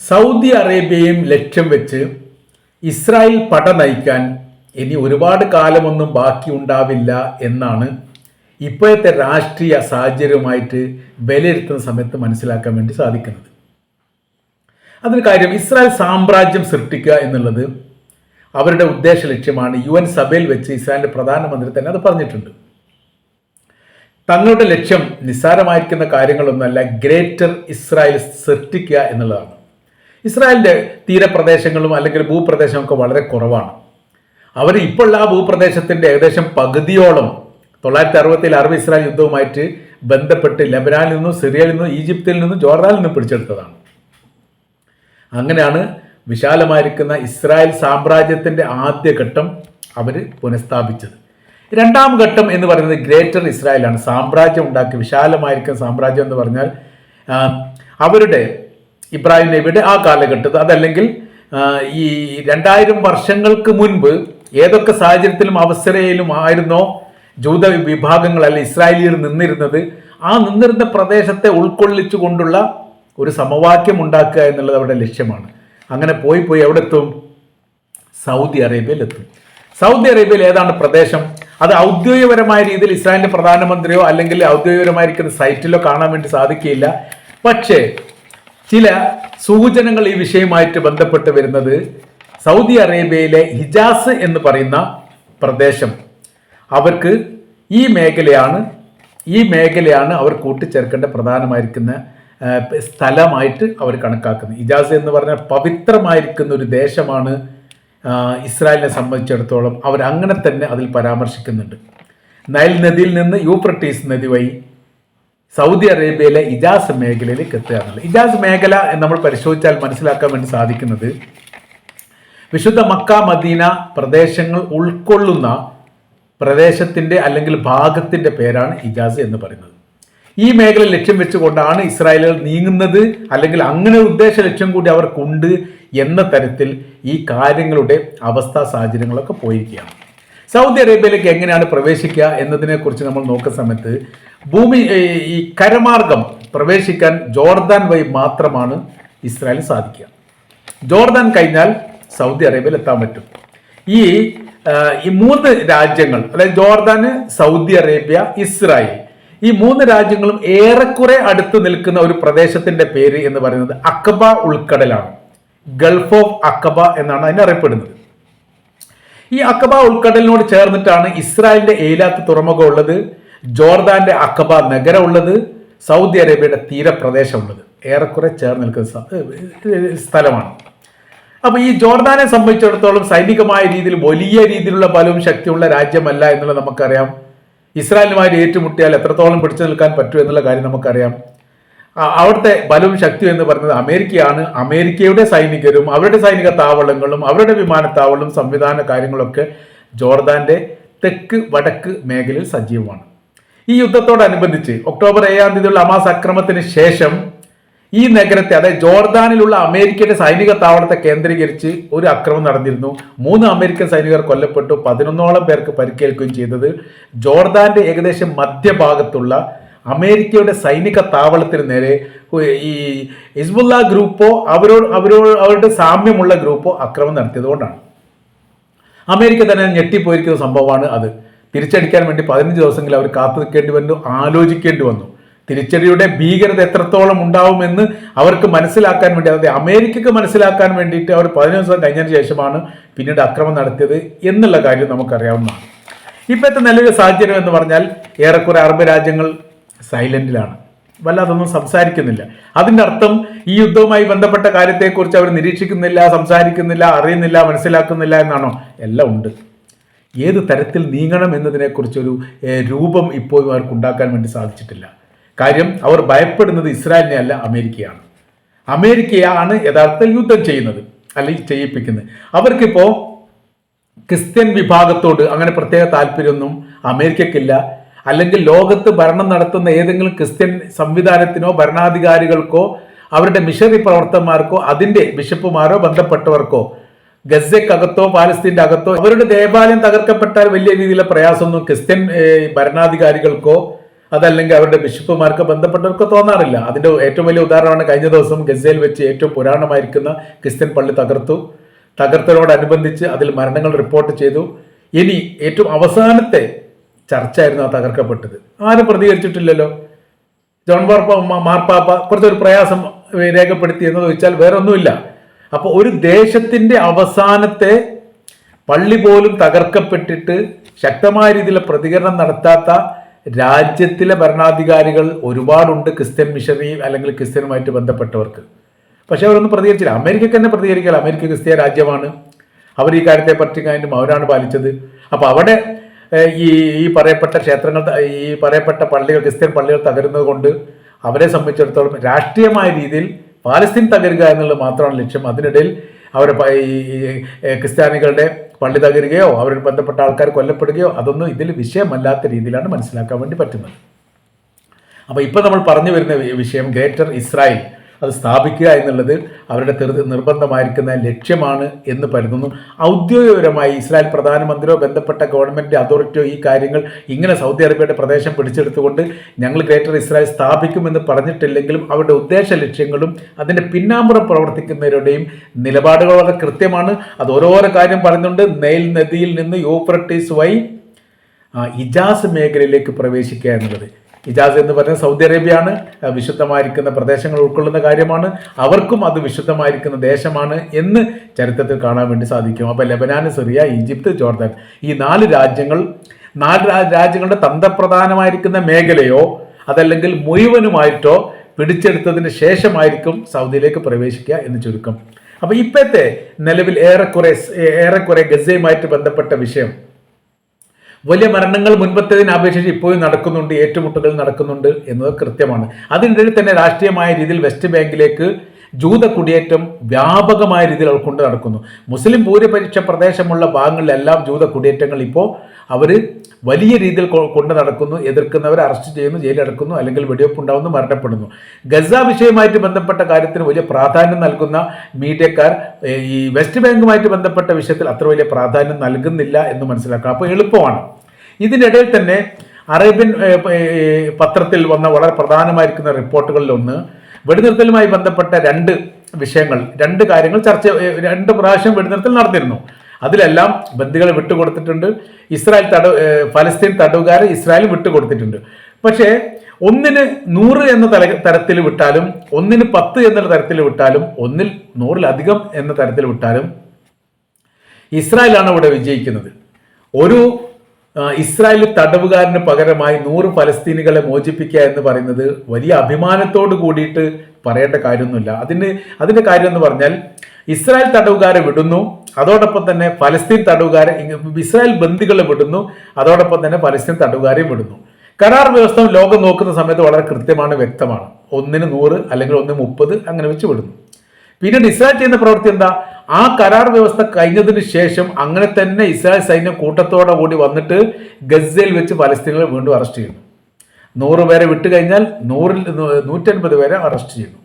Saudi അറേബ്യയും ലക്ഷ്യം വെച്ച് Israel പട നയിക്കാൻ ഇനി ഒരുപാട് കാലമൊന്നും ബാക്കിയുണ്ടാവില്ല എന്നാണ് ഇപ്പോഴത്തെ രാഷ്ട്രീയ സാഹചര്യവുമായിട്ട് വിലയിരുത്തുന്ന സമയത്ത് മനസ്സിലാക്കാൻ വേണ്ടി സാധിക്കുന്നത്. അതിന് കാര്യം ഇസ്രായേൽ സാമ്രാജ്യം സൃഷ്ടിക്കുക എന്നുള്ളത് അവരുടെ ഉദ്ദേശ ലക്ഷ്യമാണ്. യു എൻ സഭയിൽ വെച്ച് ഇസ്രായേലിന്റെ പ്രധാനമന്ത്രി തന്നെ അത് പറഞ്ഞിട്ടുണ്ട്. തങ്ങളുടെ ലക്ഷ്യം നിസ്സാരമായിരിക്കുന്ന കാര്യങ്ങളൊന്നുമല്ല ഗ്രേറ്റർ ഇസ്രായേൽ സൃഷ്ടിക്കുക എന്നുള്ളതാണ്. ഇസ്രായേലിന്റെ തീരപ്രദേശങ്ങളും അല്ലെങ്കിൽ ഭൂപ്രദേശമൊക്കെ വളരെ കുറവാണ്. അവർ ഇപ്പോൾ ആ ഭൂപ്രദേശത്തിന്റെ ഏകദേശം പകുതിയോളം തൊള്ളായിരത്തി അറുപത്തിൽ അറബ് ഇസ്രായേൽ യുദ്ധവുമായിട്ട് ബന്ധപ്പെട്ട് ലബനാനിൽ നിന്നും സിറിയയിൽ നിന്നും ഈജിപ്തിൽ നിന്നും ജോർദാനിൽ നിന്നും പിടിച്ചെടുത്തതാണ്. അങ്ങനെയാണ് വിശാലമായിരിക്കുന്ന ഇസ്രായേൽ സാമ്രാജ്യത്തിന്റെ ആദ്യഘട്ടം അവർ പുനഃസ്ഥാപിച്ചത്. രണ്ടാം ഘട്ടം എന്ന് പറയുന്നത് ഗ്രേറ്റർ ഇസ്രായേലാണ്. സാമ്രാജ്യം ഉണ്ടാക്കി വിശാലമായിരിക്കുന്ന സാമ്രാജ്യം എന്ന് പറഞ്ഞാൽ അവരുടെ ഇബ്രാഹിം നബിയുടെ ആ കാലഘട്ടത്തിൽ. അതല്ലെങ്കിൽ ഈ രണ്ടായിരം വർഷങ്ങൾക്ക് മുൻപ് ഏതൊക്കെ സാഹചര്യത്തിലും അവസരയിലും ആയിരുന്നോ ജൂത വിഭാഗങ്ങൾ അല്ലെ ഇസ്രായേലിയർ നിന്നിരുന്നത് ആ നിന്നിരുന്ന പ്രദേശത്തെ ഉൾക്കൊള്ളിച്ചു കൊണ്ടുള്ള ഒരു സമവാക്യം ഉണ്ടാക്കുക എന്നുള്ളത് അവരുടെ ലക്ഷ്യമാണ്. അങ്ങനെ പോയി പോയി എവിടെ എത്തും? സൗദി അറേബ്യയിലെത്തും സൗദി അറേബ്യയിൽ ഏതാണ് പ്രദേശം? അത് ഔദ്യോഗികപരമായ രീതിയിൽ ഇസ്രായേലിന്റെ പ്രധാനമന്ത്രിയോ അല്ലെങ്കിൽ ഔദ്യോഗികപരമായിരിക്കുന്ന സൈറ്റിലോ കാണാൻ വേണ്ടി സാധിക്കില്ല പക്ഷേ ചില സൂചനകൾ ഈ വിഷയമായിട്ട് ബന്ധപ്പെട്ട് വരുന്നത് സൗദി അറേബ്യയിലെ ഹിജാസ് എന്ന് പറയുന്ന പ്രദേശം. അവർക്ക് ഈ മേഖലയാണ് ഈ മേഖലയാണ് അവർ കൂട്ടിച്ചേർക്കേണ്ട പ്രധാനമായിരിക്കുന്ന സ്ഥലമായിട്ട് അവർ കണക്കാക്കുന്നത്. ഇജാസ് എന്ന് പറഞ്ഞാൽ പവിത്രമായിരിക്കുന്ന ഒരു ദേശമാണ് ഇസ്രായേലിനെ സംബന്ധിച്ചിടത്തോളം. അവർ അങ്ങനെ തന്നെ അതിൽ പരാമർശിക്കുന്നുണ്ട്. നൈൽ നദിയിൽ നിന്ന് യൂപ്രട്ടീസ് നദി വഴി സൗദി അറേബ്യയിലെ ഇജാസ് മേഖലയിലേക്ക് എത്തുകയാണുള്ളത് ഇജാസ് മേഖല എന്ന് നമ്മൾ പരിശോധിച്ചാൽ മനസ്സിലാക്കാൻ വേണ്ടി സാധിക്കുന്നത് വിശുദ്ധ മക്ക മദീന പ്രദേശങ്ങൾ ഉൾക്കൊള്ളുന്ന പ്രദേശത്തിന്റെ അല്ലെങ്കിൽ ഭാഗത്തിന്റെ പേരാണ് ഇജാസ് എന്ന് പറയുന്നത്. ഈ മേഖല ലക്ഷ്യം വെച്ചുകൊണ്ടാണ് ഇസ്രായേലുകൾ നീങ്ങുന്നത് അല്ലെങ്കിൽ അങ്ങനെ ഉദ്ദേശ ലക്ഷ്യം കൂടി അവർക്കുണ്ട് എന്ന തരത്തിൽ ഈ കാര്യങ്ങളുടെ അവസ്ഥാ സാഹചര്യങ്ങളൊക്കെ പോയിരിക്കുകയാണ്. സൗദി അറേബ്യയിലേക്ക് എങ്ങനെയാണ് പ്രവേശിക്കുക എന്നതിനെക്കുറിച്ച് നമ്മൾ നോക്കുന്ന സമയത്ത് ഭൂമി ഈ കരമാർഗം പ്രവേശിക്കാൻ ജോർദാൻ വഴി മാത്രമാണ് ഇസ്രായേലിന് സാധിക്കുക. ജോർദാൻ കഴിഞ്ഞാൽ സൗദി അറേബ്യയിൽ എത്താൻ പറ്റും. ഈ ഈ മൂന്ന് രാജ്യങ്ങൾ അതായത് ജോർദാന് സൗദി അറേബ്യ ഇസ്രായേൽ ഈ മൂന്ന് രാജ്യങ്ങളും ഏറെക്കുറെ അടുത്ത് നിൽക്കുന്ന ഒരു പ്രദേശത്തിന്റെ പേര് എന്ന് പറയുന്നത് അക്കബ ഉൾക്കടലാണ്. ഗൾഫ് ഓഫ് അക്കബ എന്നാണ് അതിനെ അറിയപ്പെടുന്നത്. ഈ അക്കബ ഉൾക്കടലിനോട് ചേർന്നിട്ടാണ് ഇസ്രായേലിന്റെ ഏലാത്ത് തുറമുഖം ഉള്ളത്. ജോർദാന്റെ അക്കബ നഗരമുള്ളത് സൗദി അറേബ്യയുടെ തീരപ്രദേശമുള്ളത്. ഏറെക്കുറെ ചേർന്ന് നിൽക്കുന്ന സ്ഥലമാണ്. അപ്പൊ ഈ ജോർദാനെ സംബന്ധിച്ചിടത്തോളം സൈനികമായ രീതിയിൽ വലിയ രീതിയിലുള്ള ബലവും ശക്തിയുള്ള രാജ്യമല്ല എന്നുള്ളത് നമുക്കറിയാം. ഇസ്രായേലുമായി ഏറ്റുമുട്ടിയാൽ എത്രത്തോളം പിടിച്ചു നിൽക്കാൻ പറ്റും എന്നുള്ള കാര്യം നമുക്കറിയാം. അവിടുത്തെ ബലവും ശക്തിയും എന്ന് പറയുന്നത് അമേരിക്കയാണ്. അമേരിക്കയുടെ സൈനികരും അവരുടെ സൈനിക താവളങ്ങളും അവരുടെ വിമാനത്താവളവും സംവിധാന കാര്യങ്ങളൊക്കെ ജോർദാന്റെ തെക്ക് വടക്ക് മേഖലയിൽ സജീവമാണ്. ഈ യുദ്ധത്തോടനുബന്ധിച്ച് ഒക്ടോബർ ഏഴാം തീയതിയുള്ള അമാസ് അക്രമത്തിന് ശേഷം ഈ നഗരത്തെ അതായത് ജോർദാനിലുള്ള അമേരിക്കയുടെ സൈനിക താവളത്തെ കേന്ദ്രീകരിച്ച് ഒരു അക്രമം നടന്നിരുന്നു. മൂന്ന് അമേരിക്കൻ സൈനികർ കൊല്ലപ്പെട്ടു. പതിനൊന്നോളം പേർക്ക് പരിക്കേൽക്കുകയും ചെയ്തത്. ജോർദാന്റെ ഏകദേശം മധ്യഭാഗത്തുള്ള അമേരിക്കയുടെ സൈനിക താവളത്തിന് നേരെ ഈ ഹിസ്ബുല്ല ഗ്രൂപ്പോ അവരോട് അവരോട് അവരുടെ സാമ്യമുള്ള ഗ്രൂപ്പോ അക്രമം നടത്തിയതുകൊണ്ടാണ്. അമേരിക്ക തന്നെ ഞെട്ടിപ്പോയിരിക്കുന്ന സംഭവമാണ് അത്. തിരിച്ചടിക്കാൻ വേണ്ടി പതിനഞ്ച് ദിവസങ്ങളിൽ അവർ കാത്തു നിൽക്കേണ്ടി വന്നു ആലോചിക്കേണ്ടി വന്നു. തിരിച്ചടിയുടെ ഭീകരത എത്രത്തോളം ഉണ്ടാവുമെന്ന് അവർക്ക് മനസ്സിലാക്കാൻ വേണ്ടി അതായത് അമേരിക്കക്ക് മനസ്സിലാക്കാൻ വേണ്ടിയിട്ട് അവർ പതിനഞ്ച് ദിവസം കഴിഞ്ഞതിന് ശേഷമാണ് പിന്നീട് അക്രമം നടത്തിയത് എന്നുള്ള കാര്യം നമുക്കറിയാവുന്നതാണ്. ഇപ്പോഴത്തെ നല്ലൊരു സാഹചര്യം എന്ന് പറഞ്ഞാൽ ഏറെക്കുറെ അറബ് രാജ്യങ്ങൾ സൈലന്റിലാണ്. വല്ലാതൊന്നും സംസാരിക്കുന്നില്ല. അതിന്റെ അർത്ഥം ഈ യുദ്ധവുമായി ബന്ധപ്പെട്ട കാര്യത്തെക്കുറിച്ച് അവർ നിരീക്ഷിക്കുന്നില്ല സംസാരിക്കുന്നില്ല അറിയുന്നില്ല മനസ്സിലാക്കുന്നില്ല എന്നാണോ? എല്ലാം ഉണ്ട്. ഏത് തരത്തിൽ നീങ്ങണം എന്നതിനെക്കുറിച്ചൊരു രൂപം ഇപ്പോഴും അവർക്ക് ഉണ്ടാക്കാൻ വേണ്ടി സാധിച്ചിട്ടില്ല. കാര്യം അവർ ഭയപ്പെടുന്നത് ഇസ്രായേലിനെ അല്ല അമേരിക്കയാണ്. അമേരിക്കയാണ് യഥാർത്ഥ യുദ്ധം ചെയ്യുന്നത് അല്ലെങ്കിൽ ചെയ്യിപ്പിക്കുന്നത്. അവർക്കിപ്പോൾ ക്രിസ്ത്യൻ വിഭാഗത്തോട് അങ്ങനെ പ്രത്യേക താല്പര്യമൊന്നും അമേരിക്കക്കില്ല അല്ലെങ്കിൽ ലോകത്ത് ഭരണം നടത്തുന്ന ഏതെങ്കിലും ക്രിസ്ത്യൻ സംവിധാനത്തിനോ ഭരണാധികാരികൾക്കോ അവരുടെ മിഷണറി പ്രവർത്തകന്മാർക്കോ അതിന്റെ ബിഷപ്പുമാരോ ബന്ധപ്പെട്ടവർക്കോ ഗസയ്ക്കകത്തോ പാലസ്തീന്റെ അകത്തോ അവരുടെ ദേവാലയം തകർക്കപ്പെട്ടാൽ വലിയ രീതിയിലുള്ള പ്രയാസമൊന്നും ക്രിസ്ത്യൻ ഭരണാധികാരികൾക്കോ അതല്ലെങ്കിൽ അവരുടെ ബിഷപ്പുമാർക്ക് ബന്ധപ്പെട്ടവർക്കോ തോന്നാറില്ല. അതിന്റെ ഏറ്റവും വലിയ ഉദാഹരണമാണ് കഴിഞ്ഞ ദിവസം ഗസയിൽ വെച്ച് ഏറ്റവും പുരാണമായിരിക്കുന്ന ക്രിസ്ത്യൻ പള്ളി തകർത്തു. തകർത്തലോടനുബന്ധിച്ച് അതിൽ മരണങ്ങൾ റിപ്പോർട്ട് ചെയ്തു. ഇനി ഏറ്റവും അവസാനത്തെ ചർച്ചയായിരുന്നു ആ തകർക്കപ്പെട്ടത്. ആരും പ്രതികരിച്ചിട്ടില്ലല്ലോ. ജോൺ മാർപ്പ മാർപ്പാപ്പ കുറച്ചൊരു പ്രയാസം രേഖപ്പെടുത്തി എന്ന് ചോദിച്ചാൽ വേറെ ഒന്നുമില്ല അപ്പോൾ ഒരു ദേശത്തിന്റെ അവസാനത്തെ പള്ളി പോലും തകർക്കപ്പെട്ടിട്ട് ശക്തമായ രീതിയിലെ പ്രതികരണം നടത്താത്ത രാജ്യത്തിലെ ഭരണാധികാരികൾ ഒരുപാടുണ്ട് ക്രിസ്ത്യൻ മിഷണറി അല്ലെങ്കിൽ ക്രിസ്ത്യനുമായിട്ട് ബന്ധപ്പെട്ടവർക്ക്. പക്ഷെ അവരൊന്നും പ്രതികരിച്ചില്ല. അമേരിക്കക്ക് തന്നെ പ്രതികരിക്കില്ല അമേരിക്ക ക്രിസ്ത്യ രാജ്യമാണ്. അവർ ഈ കാര്യത്തെ പറ്റി കഴിഞ്ഞും അവരാണ് പാലിച്ചത്. അപ്പോൾ അവിടെ ഈ ഈ പറയപ്പെട്ട ക്ഷേത്രങ്ങൾ ഈ പറയപ്പെട്ട പള്ളികൾ ക്രിസ്ത്യൻ പള്ളികൾ തകരുന്നത് കൊണ്ട് അവരെ സംബന്ധിച്ചിടത്തോളം രാഷ്ട്രീയമായ രീതിയിൽ പാലസ്തീൻ തകരുക എന്നുള്ളത് മാത്രമാണ് ലക്ഷ്യം. അതിനിടയിൽ അവരെ ഈ ക്രിസ്ത്യാനികളുടെ പള്ളി തകരുകയോ അവരുടെ ബന്ധപ്പെട്ട ആൾക്കാർ കൊല്ലപ്പെടുകയോ അതൊന്നും ഇതിൽ വിഷയമല്ലാത്ത രീതിയിലാണ് മനസ്സിലാക്കാൻ വേണ്ടി പറ്റുന്നത്. അപ്പോൾ ഇപ്പോൾ നമ്മൾ പറഞ്ഞു വരുന്ന വിഷയം ഗ്രേറ്റർ ഇസ്രായേൽ. അത് സ്ഥാപിക്കുക എന്നുള്ളത് അവരുടെ നിർബന്ധമായിരിക്കുന്ന ലക്ഷ്യമാണ് എന്ന് കരുതുന്നു ഔദ്യോഗികപരമായി ഇസ്രായേൽ പ്രധാനമന്ത്രിയോ ബന്ധപ്പെട്ട ഗവൺമെന്റ് അതോറിറ്റിയോ ഈ കാര്യങ്ങൾ ഇങ്ങനെ സൗദി അറേബ്യയുടെ പ്രദേശം പിടിച്ചെടുത്തുകൊണ്ട് ഞങ്ങൾ ഗ്രേറ്റർ ഇസ്രായേൽ സ്ഥാപിക്കുമെന്ന് പറഞ്ഞിട്ടില്ലെങ്കിലും അവരുടെ ഉദ്ദേശ ലക്ഷ്യങ്ങളും അതിന്റെ പിന്നാമ്പുറം പ്രവർത്തിക്കുന്നവരുടെയും നിലപാടുകൾ വളരെ കൃത്യമാണ്. അത് ഓരോരോ കാര്യം പറയുന്നുണ്ട്. നെയിൽ നദിയിൽ നിന്ന് യൂഫ്രട്ടീസ് വൈ ഇജാസ് മേഖലയിലേക്ക് പ്രവേശിക്കുക എന്നുള്ളത്. ഇജാസ് എന്ന് പറഞ്ഞ സൗദി അറേബ്യയാണ് വിശുദ്ധമായിരിക്കുന്ന പ്രദേശങ്ങൾ ഉൾക്കൊള്ളുന്ന കാര്യമാണ്. അവർക്കും അത് വിശുദ്ധമായിരിക്കുന്ന ദേശമാണ് എന്ന് ചരിത്രത്തിൽ കാണാൻ വേണ്ടി സാധിക്കും. അപ്പോൾ ലെബനാൻ സിറിയ ഈജിപ്ത് ജോർദാൻ. ഈ നാല് രാജ്യങ്ങൾ നാല് രാജ്യങ്ങളുടെ തന്ത്രപ്രധാനമായിരിക്കുന്ന മേഖലയോ അതല്ലെങ്കിൽ മുഴുവനുമായിട്ടോ പിടിച്ചെടുത്തതിന് ശേഷമായിരിക്കും സൗദിയിലേക്ക് പ്രവേശിക്കുക എന്ന് ചുരുക്കം. അപ്പോൾ ഇപ്പോഴത്തെ നിലവിൽ ഏറെക്കുറെ ഏറെക്കുറെ ഗസയുമായിട്ട് ബന്ധപ്പെട്ട വിഷയം വലിയ മരണങ്ങൾ മുൻപത്തേതിനെ അപേക്ഷിച്ച് ഇപ്പോഴും നടക്കുന്നുണ്ട് ഏറ്റുമുട്ടലുകൾ നടക്കുന്നുണ്ട് എന്നത് കൃത്യമാണ്. അതിനിടയിൽ തന്നെ രാഷ്ട്രീയമായ രീതിയിൽ വെസ്റ്റ് ബാങ്കിലേക്ക് ജൂത കുടിയേറ്റം വ്യാപകമായ രീതിയിൽ അവർ കൊണ്ട് നടക്കുന്നു. മുസ്ലിം ഭൂരിപക്ഷ പ്രദേശമുള്ള ഭാഗങ്ങളിലെല്ലാം ജൂത കുടിയേറ്റങ്ങൾ ഇപ്പോൾ അവർ വലിയ രീതിയിൽ കൊണ്ട് നടക്കുന്നു എതിർക്കുന്നവരെ അറസ്റ്റ് ചെയ്യുന്നു ജയിലടക്കുന്നു അല്ലെങ്കിൽ വെടിവെപ്പ് ഉണ്ടാവുന്നു മരണപ്പെടുന്നു. ഗസ വിഷയവുമായിട്ട് ബന്ധപ്പെട്ട കാര്യത്തിന് വലിയ പ്രാധാന്യം നൽകുന്ന മീഡിയക്കാർ ഈ വെസ്റ്റ് ബാങ്കുമായിട്ട് ബന്ധപ്പെട്ട വിഷയത്തിൽ അത്ര വലിയ പ്രാധാന്യം നൽകുന്നില്ല എന്ന് മനസ്സിലാക്കാം. അപ്പോൾ എളുപ്പമാണ്. ഇതിനിടയിൽ തന്നെ അറേബ്യൻ പത്രത്തിൽ വന്ന വളരെ പ്രധാനമായിരിക്കുന്ന റിപ്പോർട്ടുകളിലൊന്ന് വെടിനിർത്തലുമായി ബന്ധപ്പെട്ട രണ്ട് വിഷയങ്ങൾ രണ്ട് കാര്യങ്ങൾ ചർച്ച രണ്ട് പ്രാവശ്യം വെടിനിർത്തൽ നടത്തിയിരുന്നു അതിലെല്ലാം ബന്ദികളെ വിട്ടുകൊടുത്തിട്ടുണ്ട്. ഇസ്രായേൽ തട ഫലസ്തീൻ തടവുകാരെ ഇസ്രായേൽ വിട്ടുകൊടുത്തിട്ടുണ്ട്. പക്ഷേ ഒന്നിന് നൂറ് എന്ന തല തരത്തിൽ വിട്ടാലും ഒന്നിന് പത്ത് എന്ന തരത്തിൽ വിട്ടാലും ഒന്നിൽ നൂറിലധികം എന്ന തരത്തിൽ വിട്ടാലും ഇസ്രായേലാണ് ഇവിടെ വിജയിക്കുന്നത്. ഒരു ഇസ്രായേൽ തടവുകാരന് പകരമായി നൂറ് ഫലസ്തീനികളെ മോചിപ്പിക്കുക എന്ന് പറയുന്നത് വലിയ അഭിമാനത്തോട് കൂടിയിട്ട് പറയേണ്ട കാര്യമൊന്നുമില്ല. അതിന് അതിന്റെ കാര്യം എന്ന് പറഞ്ഞാൽ ഇസ്രായേൽ തടവുകാരെ വിടുന്നു അതോടൊപ്പം തന്നെ ഫലസ്തീൻ തടവുകാരെ ഇസ്രായേൽ ബന്ദികളെ വിടുന്നു അതോടൊപ്പം തന്നെ ഫലസ്തീൻ തടവുകാരെയും വിടുന്നു. കരാർ വ്യവസ്ഥ ലോകം നോക്കുന്ന സമയത്ത് വളരെ കൃത്യമാണ് വ്യക്തമാണ്. ഒന്നിന് നൂറ് അല്ലെങ്കിൽ ഒന്നിന് മുപ്പത് അങ്ങനെ വെച്ച് വിടുന്നു. പിന്നീട് ഇസ്രായേൽ ചെയ്യുന്ന പ്രവൃത്തി എന്താ? ആ കരാർ വ്യവസ്ഥ കഴിഞ്ഞതിന് ശേഷം അങ്ങനെ തന്നെ ഇസ്രായേൽ സൈന്യം കൂട്ടത്തോടെ കൂടി വന്നിട്ട് ഗസയിൽ വെച്ച് പലസ്തീനികളെ വീണ്ടും അറസ്റ്റ് ചെയ്യുന്നു. നൂറ് പേരെ വിട്ട് കഴിഞ്ഞാൽ നൂറിൽ നൂറ്റൻപത് പേരെ അറസ്റ്റ് ചെയ്യുന്നു.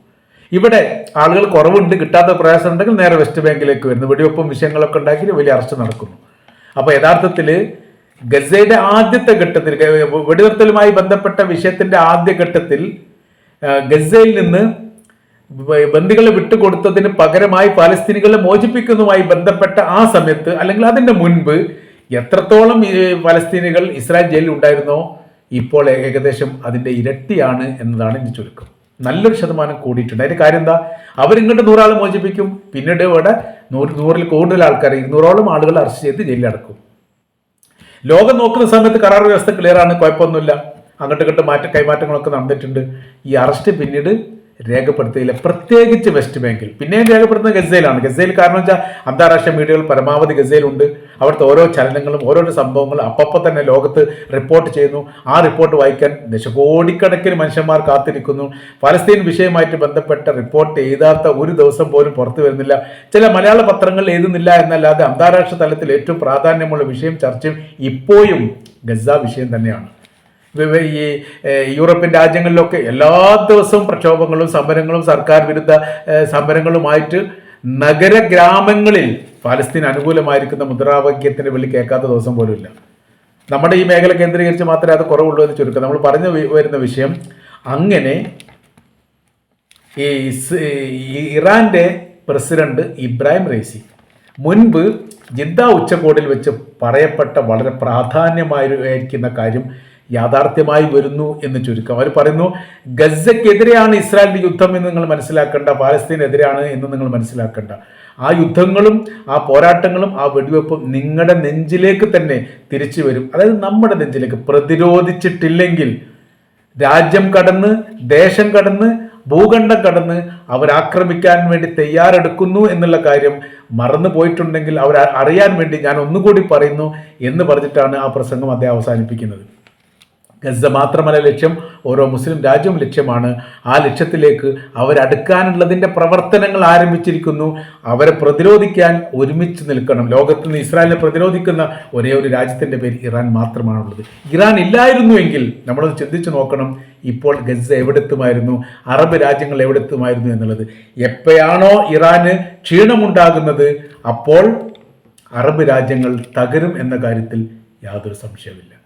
ഇവിടെ ആളുകൾ കുറവുണ്ട് കിട്ടാത്ത പ്രയാസം ഉണ്ടെങ്കിൽ നേരെ വെസ്റ്റ് ബാങ്കിലേക്ക് വരുന്നു. വെടിവെപ്പും വിഷയങ്ങളൊക്കെ ഉണ്ടാക്കി വലിയ അറസ്റ്റ് നടക്കുന്നു. അപ്പോൾ യഥാർത്ഥത്തിൽ ഗസയുടെ ആദ്യത്തെ ഘട്ടത്തിൽ വെടിനിർത്തലുമായി ബന്ധപ്പെട്ട വിഷയത്തിന്റെ ആദ്യ ഘട്ടത്തിൽ ഗസയിൽ നിന്ന് ബന്ദികളെ വിട്ടുകൊടുത്തതിന് പകരമായി പാലസ്തീനികളെ മോചിപ്പിക്കുന്നതുമായി ബന്ധപ്പെട്ട ആ സമയത്ത് അല്ലെങ്കിൽ അതിന്റെ മുൻപ് എത്രത്തോളം പലസ്തീനികൾ ഇസ്രായേൽ ജയിലിൽ ഉണ്ടായിരുന്നോ ഇപ്പോൾ ഏകദേശം അതിന്റെ ഇരട്ടിയാണ് എന്നതാണ് എന്റെ ചുരുക്കം. നല്ലൊരു ശതമാനം കൂടിയിട്ടുണ്ട്. അതിന്റെ കാര്യം എന്താ? അവരിങ്ങോട്ട് നൂറാൾ മോചിപ്പിക്കും. പിന്നീട് ഇവിടെ നൂറ് നൂറിൽ കൂടുതൽ ആൾക്കാർ ഇരുന്നൂറോളം ആളുകൾ അറസ്റ്റ് ചെയ്ത് ജയിലിൽ അടക്കും. ലോകം നോക്കുന്ന സമയത്ത് കരാർ വ്യവസ്ഥ ആണ്. കുഴപ്പമൊന്നുമില്ല. അങ്ങോട്ട് ഇങ്ങോട്ട് മാറ്റ കൈമാറ്റങ്ങളൊക്കെ നടന്നിട്ടുണ്ട്. ഈ അറസ്റ്റ് പിന്നീട് രേഖപ്പെടുത്തിയില്ല. പ്രത്യേകിച്ച് വെസ്റ്റ് ബാങ്കിൽ പിന്നെയും രേഖപ്പെടുത്തുന്നത് ഗസയിലാണ്. ഗസയിൽ കാരണം വെച്ചാൽ അന്താരാഷ്ട്ര മീഡിയകൾ പരമാവധി ഗസയിലുണ്ട്. അവിടുത്തെ ഓരോ ചലനങ്ങളും ഓരോരോ സംഭവങ്ങളും അപ്പപ്പോൾ തന്നെ ലോകത്ത് റിപ്പോർട്ട് ചെയ്യുന്നു. ആ റിപ്പോർട്ട് വായിക്കാൻ ദശകോടിക്കണക്കിന് മനുഷ്യന്മാർ കാത്തിരിക്കുന്നു. ഫലസ്തീൻ വിഷയമായിട്ട് ബന്ധപ്പെട്ട റിപ്പോർട്ട് എഴുതാത്ത ഒരു ദിവസം പോലും പുറത്തു വരുന്നില്ല. ചില മലയാള പത്രങ്ങൾ എഴുതുന്നില്ല എന്നല്ലാതെ അന്താരാഷ്ട്ര തലത്തിൽ ഏറ്റവും പ്രാധാന്യമുള്ള വിഷയം ചർച്ചയും ഇപ്പോഴും ഗസ വിഷയം തന്നെയാണ്. ഈ യൂറോപ്യൻ രാജ്യങ്ങളിലൊക്കെ എല്ലാ ദിവസവും പ്രക്ഷോഭങ്ങളും സമരങ്ങളും സർക്കാർ വിരുദ്ധ സമരങ്ങളുമായിട്ട് നഗര ഗ്രാമങ്ങളിൽ ഫലസ്തീൻ അനുകൂലമായിരിക്കുന്ന മുദ്രാവാക്യത്തിന് വിളി കേൾക്കാത്ത ദിവസം പോലുമില്ല. നമ്മുടെ ഈ മേഖല കേന്ദ്രീകരിച്ച് മാത്രമേ അത് കുറവുള്ളൂ എന്ന് ചുരുക്കം. നമ്മൾ പറഞ്ഞു വരുന്ന വിഷയം അങ്ങനെ ഈ ഇറാന്റെ പ്രസിഡന്റ് ഇബ്രാഹിം റൈസി മുൻപ് ജിദ്ദ ഉച്ചകോടിൽ വെച്ച് പറയപ്പെട്ട വളരെ പ്രാധാന്യമായിരിക്കുന്ന കാര്യം യാഥാർത്ഥ്യമായി വരുന്നു എന്ന് ചുരുക്കം. അവർ പറയുന്നു ഗസക്കെതിരെയാണ് ഇസ്രായേലിന്റെ യുദ്ധം എന്ന് നിങ്ങൾ മനസ്സിലാക്കേണ്ട പാലസ്തീനെതിരെയാണ് എന്ന് നിങ്ങൾ മനസ്സിലാക്കേണ്ട. ആ യുദ്ധങ്ങളും ആ പോരാട്ടങ്ങളും ആ വെടിവെപ്പും നിങ്ങളുടെ നെഞ്ചിലേക്ക് തന്നെ തിരിച്ചു വരും. അതായത് നമ്മുടെ നെഞ്ചിലേക്ക് പ്രതിരോധിച്ചിട്ടില്ലെങ്കിൽ രാജ്യം കടന്ന് ദേശം കടന്ന് ഭൂഖണ്ഡം കടന്ന് അവരാക്രമിക്കാൻ വേണ്ടി തയ്യാറെടുക്കുന്നു എന്നുള്ള കാര്യം മറന്നു പോയിട്ടുണ്ടെങ്കിൽ അവർ അറിയാൻ വേണ്ടി ഞാൻ ഒന്നുകൂടി പറയുന്നു എന്ന് പറഞ്ഞിട്ടാണ് ആ പ്രസംഗം അദ്ദേഹം അവസാനിപ്പിക്കുന്നത്. ഗസ മാത്രമല്ല ലക്ഷ്യം ഓരോ മുസ്ലിം രാജ്യവും ലക്ഷ്യമാണ്. ആ ലക്ഷ്യത്തിലേക്ക് അവരടുക്കാനുള്ളതിന്റെ പ്രവർത്തനങ്ങൾ ആരംഭിച്ചിരിക്കുന്നു. അവരെ പ്രതിരോധിക്കാൻ ഒരുമിച്ച് നിൽക്കണം. ലോകത്തിൽ നിന്ന് ഇസ്രായേലിനെ പ്രതിരോധിക്കുന്ന ഒരേ ഒരു രാജ്യത്തിന്റെ പേര് ഇറാൻ മാത്രമാണുള്ളത്. ഇറാൻ ഇല്ലായിരുന്നുവെങ്കിൽ നമ്മളത് ചിന്തിച്ചു നോക്കണം ഇപ്പോൾ ഗസ എവിടെത്തുമായിരുന്നു അറബ് രാജ്യങ്ങൾ എവിടെത്തുമായിരുന്നു എന്നുള്ളത്. എപ്പോഴാണോ ഇറാന് ക്ഷീണമുണ്ടാകുന്നത് അപ്പോൾ അറബ് രാജ്യങ്ങൾ തകരും എന്ന കാര്യത്തിൽ യാതൊരു സംശയമില്ല